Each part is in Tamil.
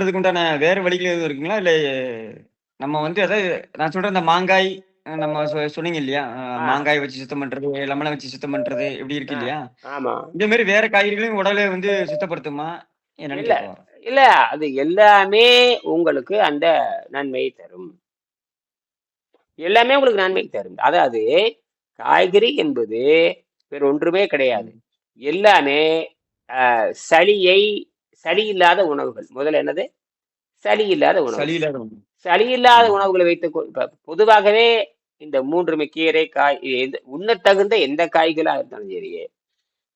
பண்றதுக்கு உண்டான வேற வழிகள் எதுவும் இருக்குங்களா? இல்ல நம்ம வந்து அதாவது நான் சொல்றேன் இந்த மாங்காய் நம்ம சொன்னீங்க இல்லையா? மாங்காய் வச்சு சுத்தம் பண்றது, லெமன வச்சு சுத்தம் பண்றது இப்படி இருக்கு. இல்லையா? இந்த மாரி வேற காய்கறிகளையும் உடல வந்து சுத்தப்படுத்துமா? என்னன்னு இல்ல. அது எல்லாமே உங்களுக்கு அந்த நன்மையை தரும். எல்லாமே உங்களுக்கு நன்மை தரும். அதாவது காய்கறி என்பது வேற ஒன்றுமே கிடையாது. எல்லாமே சளியை சளி இல்லாத உணவுகள். முதல்ல என்னது? சளி இல்லாத ஒண்ணு. சளி இல்லாத. உணவுகளை இப்ப பொதுவாகவே இந்த 3மே கீரை, காய் உண்ணத்தகுந்த எந்த காய்களா இருந்தாலும் சரி,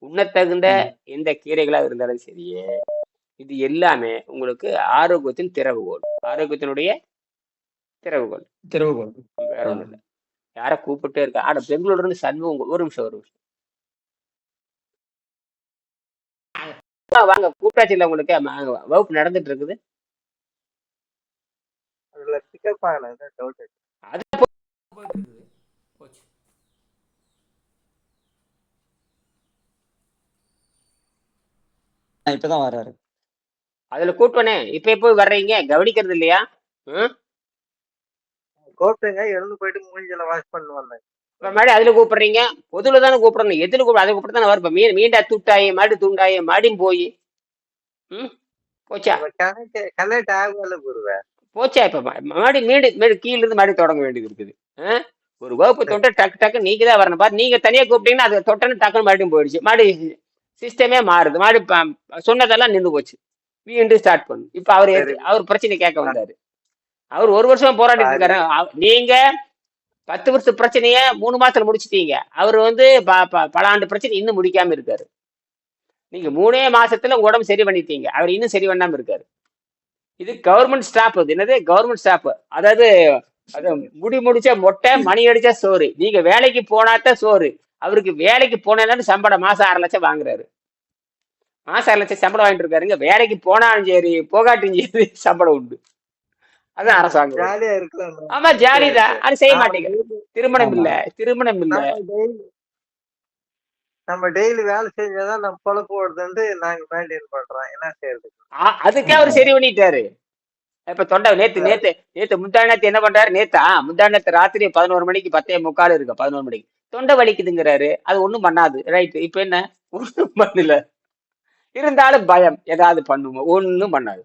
உண்ணத்தகுந்த. எந்த கீரைகளா இருந்தாலும் சரி, இது எல்லாமே உங்களுக்கு ஆரோக்கியத்தின் திறவுகோல். ஆரோக்கியத்தினுடைய திறவுகோல். திறவுகோல். வேற. ஒண்ணும் இல்ல. யார கூப்பிட்டே இருக்கா? அட பெங்களூர்ல இருந்து சண்முகம் ஒரு நிமிஷம், ஒரு நிமிஷம். வாங்க கூப்பிட்டாச்சு இல்ல உங்களுக்கு ம வகுப்பு நடந்துட்டு இருக்குது. அதுல பிக்கப் ஆகல. டவுட். அது போ போயிட்டு இருக்குது. போச்சு. ஆ இப்பதான் வர்றாரு. அதுல கூப்பிட்டோனே, இப்ப எப்போ வர்றீங்க? கவனிக்கிறது இல்லையா? ம். கூப்பிட்டேங்க எழுந்து போயிட்டு மூஞ்சில வாஷ் பண்ணு வந்தேன். இப்ப மறுபடியும் அதுல கூப்பிடுறீங்க. பொதுல தானே கூப்பிடணும். எதுல கூப்பிட அதை கூப்பிட்டு தானே வரும். மீ மீண்டா துட்டாயி, மாடு துண்டாயி, மாடியும் போய். ம். போச்சா? கனெக்ட் குருவே. போச்சா இப்ப ம மறுபடி மீண்டு மீண்டு கீழ இருந்து மறுபடியும் தொடங்க வேண்டியது இருக்குது. ஒரு வகுப்பு தொட்டா டக்கு டக்கு நீங்க தான் வரணும். பாரு நீங்க தனியா கூப்பிட்டீங்கன்னா அது தொட்டன்னு டக்குன்னு மறுபடியும் போயிடுச்சு. மறுபடியும் சிஸ்டமே மாறுது. ப சொன்னதெல்லாம் நின்னு போச்சு. மீண்டும் ஸ்டார்ட் பண்ணணும். இப்ப அவரு அவர் பிரச்சனை கேட்க வந்தாரு. அவர் ஒரு வருஷமா போராடிட்டு. இருக்காரு. நீங்க 10 வருஷ பிரச்சனைய மூணு மாசத்துல முடிச்சிட்டீங்க. அவர் வந்து ப ப பல ஆண்டு பிரச்சனை இன்னும் முடிக்காம இருக்காரு. நீங்க மூணே மாசத்துல உடம்பு சரி பண்ணிட்டீங்க. அவர் இன்னும் சரி பண்ணாம இருக்காரு. இது கவர்மெண்ட் ஸ்டாஃப் இது. என்னது? Government staff. அதாவது அது முடி முடிச்சா மொட்டை, மணி அடிச்சா சோறு. நீங்க வேலைக்கு போனாத்தான் சோறு. அவருக்கு வேலைக்கு போனேன்னு சம்பளம் மாசம் ஆறு லட்சம் வாங்குறாரு. மாசம் ஆறு லட்சம் சம்பளம் வாங்கிட்டு இருக்காருங்க. வேலைக்கு போனாலும் சரி, போகாட்டியும் சரி சம்பளம் உண்டு. அதான் அரசாங்கம். ஜாலியா இருக்கலாம். ஆமா ஜாலி சரி, தான். சரி. அது செய்ய நாம மாட்டீங்க. டெய்லி திருமணம். இல்ல. திருமணம் இல்ல. நம்ம டெய்லி வேலை செஞ்சாதான் நம்ம பொழப்பு ஓடுதுன்ட்டு நாங்க மெயின்டைன் பண்றோம். என்ன செய்யறது? அதுக்கே அவரு சரி பண்ணிட்டாரு. இப்ப தொண்டை நேத்து. நேத்து நேத்து முந்தா நேத்து என்ன பண்றாரு? நேத்தா முந்தா நேத்து ராத்திரி 11 மணிக்கு 10:45 இருக்கு. 11 மணிக்கு. தொண்டை வலிக்குதுங்கிறாரு. அது ஒண்ணும் பண்ணாது. ரைட். இப்ப என்ன? ஒண்ணும் பண்ணல. இருந்தாலும் பயம். ஏதாவது பண்ணுமோ? ஒண்ணும் பண்ணாது.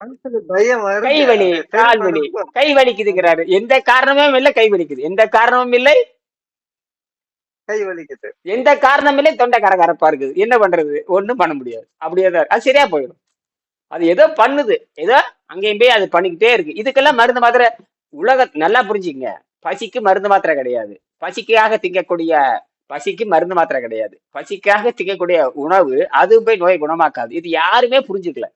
கை வலி, கால் வலி. கை வலிக்குதுங்கிறாரு. எந்த காரணமும் இல்ல கை வலிக்குது. எந்த காரணமும் இல்லை. கை வலிக்குது. எந்த காரணமும் இல்லை தொண்டை கரகரப்பா இருக்குது. என்ன பண்றது? ஒண்ணும் பண்ண முடியாது. அப்படியே தான். அது சரியா போயிடும். அது ஏதோ பண்ணுது. ஏதோ அங்கேயும் போய் அது பண்ணிக்கிட்டே இருக்கு. இதுக்கெல்லாம் மருந்து மாத்திரை உலக நல்லா புரிஞ்சுக்கங்க. பசிக்கு மருந்து மாத்திரை கிடையாது. பசிக்காக திங்கக்கூடிய பசிக்கு மருந்து மாத்திரை கிடையாது. பசிக்காக திங்கக்கூடிய உணவு அது போய் நோயை குணமாக்காது. இது யாருமே புரிஞ்சுக்கல.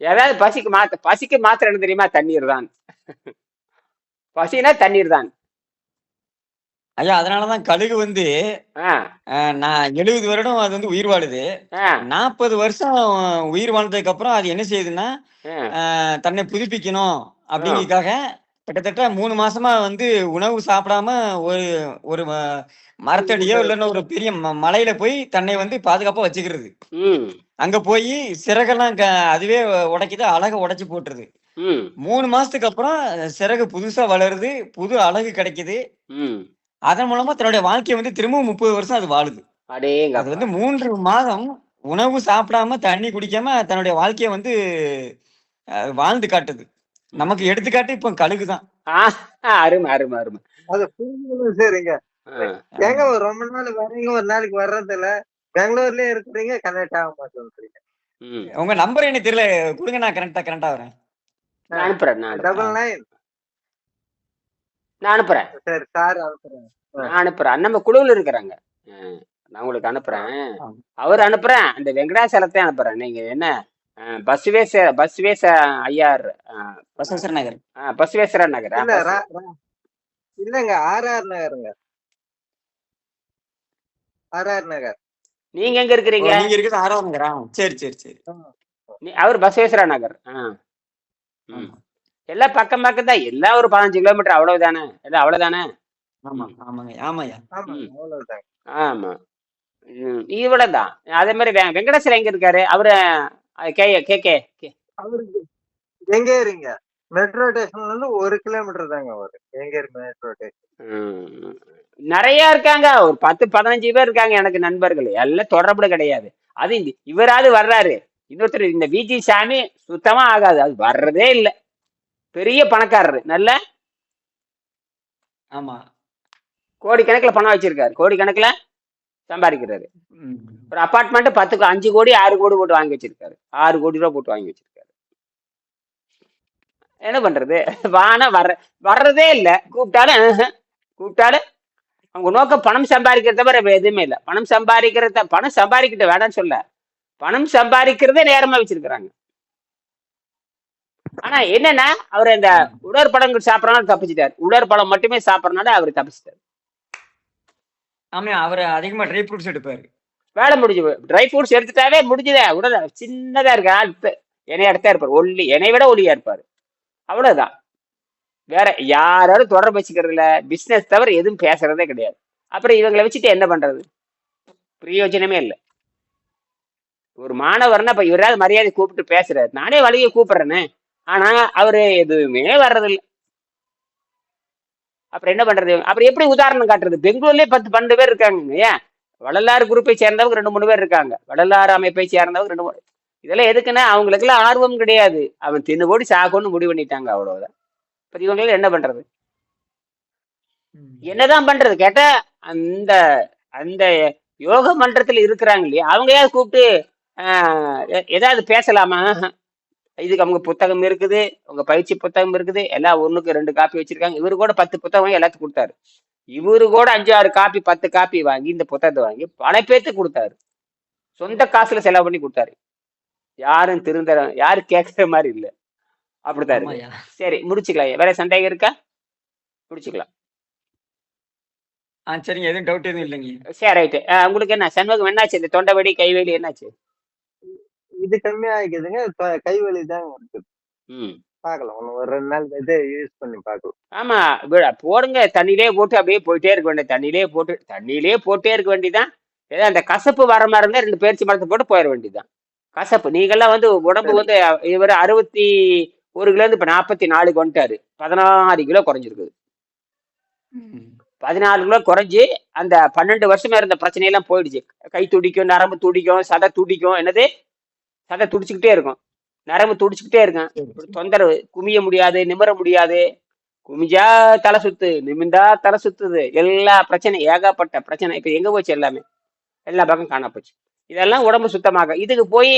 ஏதாவது பசிக்கு மாத்த பசிக்கு மாத்திரை என்ன தெரியுமா? தண்ணீர் தான். பசினா தண்ணீர் தான். ஐயா அதனாலதான் கழுகு வந்து நான் 70 வருடம் அது வந்து உயிர் வாழுது. 40 வருஷம் உயிர் வாழ்ந்ததுக்கு அப்புறம் அது என்ன செய்யுதுன்னா, தன்னை புதுப்பிக்கணும். அப்படிங்கிறதுக்காக கிட்டத்தட்ட 3 மாசமா வந்து உணவு சாப்பிடாம ஒரு ஒரு மரத்தடியோ இல்லன்னா ஒரு பெரிய மலையில போய் தன்னை வந்து பாதுகாப்பா வச்சுக்கிறது. அங்க போயி சிறகெல்லாம் அதுவே உடைக்குது. அழக உடைச்சு போட்டுருது. ம். 3 மாசத்துக்கு அப்புறம் சிறகு புதுசா வளருது. புது அழகு கிடைக்குது. ம். அதன் மூலமா தன்னுடைய வாழ்க்கைய வந்து திரும்பவும் 30 வருஷம் அது வாழுது. அது! வந்து 3 மாதம் உணவு சாப்பிடாம, தண்ணி குடிக்காம தன்னுடைய வாழ்க்கைய வந்து வாழ்ந்து காட்டுது. நமக்கு எடுத்துக்காட்டு இப்ப கழுகு தான். அருமை, அருமை, அருமை. அது புரிஞ்சுக்கணும் சரிங்க. ஏங்க ரொம்ப நாள் வர்றீங்க, ஒரு நாளைக்கு வர்றதில்ல. பெங்களூர்லயே இருக்கிறீங்க, கனெக்ட் ஆக மாட்டேன்றீங்க. ம். உங்க நம்பர் எனக்கு தெரியல. குடுங்க நான் கரெக்ட்டா கரெக்ட்டா வரேன். நான் அனுப்புறேன். நான். டபுள் நைன் நான் அனுப்புறேன். சரி சார் அனுப்புறேன். நான் அனுப்புறேன். நம்ம குழுவுல இருக்கிறாங்க. நான் உங்களுக்கு அனுப்புறேன். அவர் அனுப்புறேன். அந்த வெங்கடாசலத்தையும் அனுப்புறேன். நீங்க என்ன பசுவேச பசுவேச ஐயார் பசவேஸ்வர நகர். பசுவேஸ்வர நகர். இல்லங்க ஆர்ஆர் நகருங்க. R R Nagar. நீங்க எங்க இருக்கிறீங்க? நீங்க இருக்கிறது ஆறாவது? சரி, சரி, சரி. அவர் பசுவேஸ்வர நகர். எல்லாம் பக்கம் பக்கம் தான். எல்லாம் ஒரு 15 கிலோமீட்டர் அவ்வளவுதானே? எல்லாம் அவ்வளவுதானே? ஆமா. ஆமாங்க. அவ்வளவுதாங்க. ஆமா. இவ்வளவுதான். அதே மாதிரி வெ வெங்கடேசர் எங்க இருக்காரு? அவரு கே கே கே எங்க ஏறிங்க மெட்ரோ ஸ்டேஷன்ல இருந்து ஒரு கிலோமீட்டர் தாங்க வரும் எங்க இருக்கு மெட்ரோ ஸ்டேஷன் ம். நிறைய இருக்காங்க. ஒரு பத்து பதினஞ்சு பேர் இருக்காங்க எனக்கு நண்பர்கள். எல்லாம் தொடர்புல கிடையாது. அது இந்த- இவராவது வர்றாரு. இன்னொருத்தர் இந்த விஜி சாமி சுத்தமா ஆகாது. அது வர்றதே இல்லை. பெரிய பணக்காரரு. நல்ல? ஆமா. கோடிக்கணக்கில் பணம் வச்சிருக்காரு. கோடிக்கணக்கில் சம்பாதிக்கிறாரு. ஒரு அபார்ட்மெண்ட் பத்து அஞ்சு கோடி ஆறு கோடி போட்டு வாங்கி வச்சிருக்காரு. ஆறு கோடி ரூபா போட்டு வாங்கி வச்சிருக்காரு. என்ன பண்றது? வானா வர்ற வர்றதே இல்லை. கூப்பிட்டாலும் கூப்பிட்டாலும் அவங்க நோக்கம் பணம் சம்பாதிக்கிறத தவிர எதுவுமே இல்லை. பணம் சம்பாதிக்கிறத பணம் சம்பாதிக்கிட்ட வேணாம்னு சொல்ல. பணம் சம்பாதிக்கிறதே நேரமா வச்சிருக்கிறாங்க. ஆனா என்னன்னா அவர் இந்த உடற்படங்கள் சாப்பிடறனால தப்பிச்சிட்டாரு. உடற்படம் மட்டுமே சாப்பிடறனால அவர் தப்பிச்சிட்டாரு. ஆமா அவர் அதிகமா ட்ரை ஃப்ரூட்ஸ் எடுப்பாரு. வேலை முடிஞ்சு ட்ரை ஃப்ரூட்ஸ் எடுத்துட்டாவே முடிஞ்சுதே. உடல் சின்னதா இருக்கு ஆள் என்னைய இடத்தா இருப்பார். ஒல்லி என்னை விட ஒல்லியா இருப்பாரு. அவ்வளவுதான். வேற யாரோட தொடர்பு வச்சுக்கிறது இல்ல. பிசினஸ் தவிர எதுவும் பேசுறதே கிடையாது. அப்புறம் இவங்களை வச்சுட்டு என்ன பண்றது? பிரயோஜனமே இல்லை. ஒரு மாணவர்னா இப்ப இவராவது மரியாதை கூப்பிட்டு பேசுறாரு. நானே வழியை கூப்பிடுறேனே. ஆனா அவரு எதுவுமே வர்றதில்ல. அப்புறம் என்ன பண்றது? அப்புறம் எப்படி உதாரணம் காட்டுறது? பெங்களூர்லயே பத்து பன்னெண்டு பேர் இருக்காங்க ஏன்? வள்ளலார் குரூப்பை சேர்ந்தவங்க ரெண்டு மூணு பேர் இருக்காங்க. வள்ளலார் அமைப்பை சேர்ந்தவங்க ரெண்டு மூணு. இதெல்லாம் எதுக்குன்னா அவங்களுக்கெல்லாம் ஆர்வம் கிடையாது. அவன் தின்னு போடி சாகணும்னு முடிவு பண்ணிட்டாங்க. அவ்வளவுதான். இப்ப இவங்களால என்ன பண்றது. என்னதான் பண்றது? கேட்டா அந்த அந்த யோக மன்றத்துல இருக்கிறாங்க இல்லையா? அவங்களையாவது கூப்பிட்டு ஏதாவது பேசலாமா. இதுக்கு அவங்க புத்தகம் இருக்குது உங்க பயிற்சி புத்தகம் இருக்குது எல்லாம் ஒண்ணுக்கு ரெண்டு காப்பி வச்சிருக்காங்க. இவரு கூட பத்து புத்தகம் எல்லாத்துக்கும் கொடுத்தாரு. இவரு கூட அஞ்சு ஆறு காப்பி பத்து காப்பி வாங்கி இந்த புத்தகத்தை வாங்கி பல பேர்த்துக்கு கொடுத்தாரு. சொந்த காசுல செலவு பண்ணி கொடுத்தாரு. யாரும் திருந்த யாரும் கேட்கற மாதிரி இல்ல. அப்படித்தான் இருக்கு. சரி முடிச்சுக்கலாம் வேற சந்தேகம் இருக்கா? முடிச்சுக்கலாம். ஆ சரிங்க. எதுவும் டவுட் எதுவும் இல்லைங்க. சரி ரைட்டு. உங்களுக்கு என்ன? சண்முகம் என்னாச்சு? இந்த தொண்டை வலி கைவலி என்னாச்சு? இது கம்மியா ஆகிக்குதுங்க. தொ- கை வலி தாங்க இருக்குது ம். பார்க்கலாம். ஒண்ணு ஒரு ரெண்டு நாள் இதை யூஸ் பண்ணி பார்க்கலாம். ஆமா வி- போடுங்க. தண்ணியிலே போட்டு அப்படியே போயிட்டே இருக்க வேண்டியது. தண்ணியிலே போட்டு தண்ணியிலே போட்டே இருக்க வேண்டியதுதான். ஏதோ அந்த கசப்பு வர மாதிரி இருந்தா ரெண்டு பேர்ச்சி மரத்தை போட்டு போயிட வேண்டியதுதான். கசப்பு. நீங்கெல்லாம் வந்து உடம்பு வந்து இவர் அறுபத்தி ஒரு கிலோ இருந்து இப்ப நாற்பத்தி நாலுக்கு வந்துட்டாரு. பதினாறு கிலோ குறைஞ்சிருக்குது. பதினாலு கிலோ குறைஞ்சி அந்த பன்னெண்டு வருஷமா இருந்த பிரச்சனையெல்லாம் போயிடுச்சு. கை துடிக்கும் நரம்பு துடிக்கும் சதை துடிக்கும் என்னது? சதை துடிச்சுக்கிட்டே இருக்கும். நரம்பு துடிச்சுக்கிட்டே இருக்கும். தொந்தரவு. குமிய முடியாது நிமிர முடியாது. குமிஞ்சா தலை சுத்து நிமிந்தா தலை சுத்துது. எல்லா பிரச்சனை ஏகப்பட்ட பிரச்சனை. இப்ப எங்க போச்சு எல்லாமே? எல்லா பக்கம் காண போச்சு. இதெல்லாம் உடம்பு சுத்தமாக இதுக்கு போய்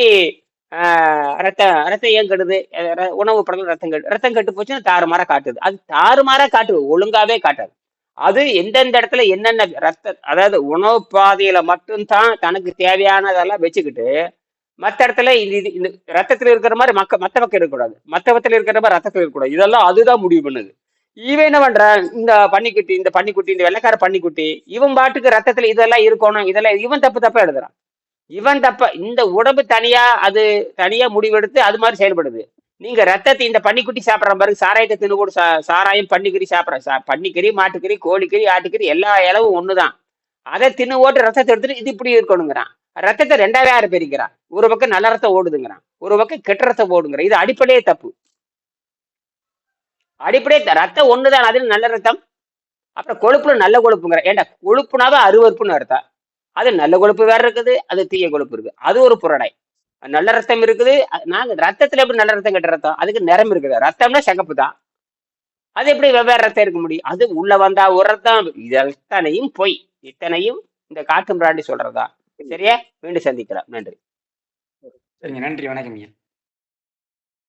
ரத்தம் ரத்தம் ஏன் கெடுது ர- உணவு படங்கள் ரத்தம் கெடு ரத்தம் கெட்டு போச்சுன்னா தாறுமாறா காட்டுது. அது தாறுமாறா காட்டுது ஒழுங்காவே காட்டாது. அது எந்தெந்த இடத்துல என்னென்ன ரத்த அதாவது உணவு பாதையில மட்டும்தான் தனக்கு தேவையானதெல்லாம் வச்சுக்கிட்டு மற்ற இடத்துல இது இது இந்த ரத்தத்துல இருக்கிற மாதிரி மக்க மத்த பக்கம் இருக்கக்கூடாது. மத்த பக்கத்துல இருக்கிற மாதிரி ரத்தத்தில் இருக்கக்கூடாது. இதெல்லாம் அதுதான் முடிவு பண்ணுது. இவன் என்ன பண்றான்? இந்த பன்னிக்குட்டி இந்த பன்னிக்குட்டி இந்த வெள்ளைக்கார பன்னிக்குட்டி இவன் பாட்டுக்கு ரத்தத்துல இதெல்லாம் இருக்கணும் இதெல்லாம் இவன் தப்பு தப்பா எழுதுறான். இவன் தப்ப இந்த உடம்பு தனியா அது தனியா முடிவெடுத்து அது மாதிரி செயல்படுது. நீங்க ரத்தத்தை இந்த பன்னிக்குட்டி சாப்பிட்ற பாருங்க சாராயத்தை தின்னு கூட சா சாராயம் பன்னிக்கறி சாப்பிட்ற சா பன்னிக்கறி மாட்டுக்கறி கோழிக்கறி ஆட்டுக்கறி எல்லா இலவும் ஒண்ணுதான். அதை தின்னு ஓட்டு ரத்தத்தை எடுத்துட்டு இது இப்படி இருக்கணுங்கிறான். ரத்தத்தை ரெண்டாவே ஆறு பிரிக்கிறான் ஒரு பக்கம் நல்ல ரத்தம் ஓடுதுங்கிறான். ஒரு பக்கம் கெட்ட ரத்தம் ஓடுங்கிறான் இது அடிப்படையே தப்பு. அடிப்படையே த- ரத்தம் ஒண்ணுதான் அதுல நல்ல ரத்தம். அப்புறம் கொழுப்புல நல்ல கொழுப்புங்கிற. ஏண்டா கொழுப்புனாவே அருவருப்புன்னு அர்த்தம். அது நல்ல கொழுப்பு வேற இருக்குது அது தீய கொழுப்பு இருக்கு அது ஒரு புறடை நல்ல ரத்தம் இருக்குது நாங்க ரத்தத்துல எப்படி நல்ல ரத்தம் கெட்ட ரத்தம்? அதுக்கு நிறம் இருக்குது. ரத்தம்னா சிகப்பு தான். அது எப்படி வெவ்வேறு ரத்தம் இருக்க முடியும்? அது உள்ள வந்தா ஒரு ரத்தம் இது இத்தனையும் பொய். இத்தனையும் இந்த காட்டு பிராண்டி சொல்றதா சரியா? மீண்டும் சந்திக்கலாம். நன்றி. சரிங்க. நன்றி. வணக்கம் ஐயா.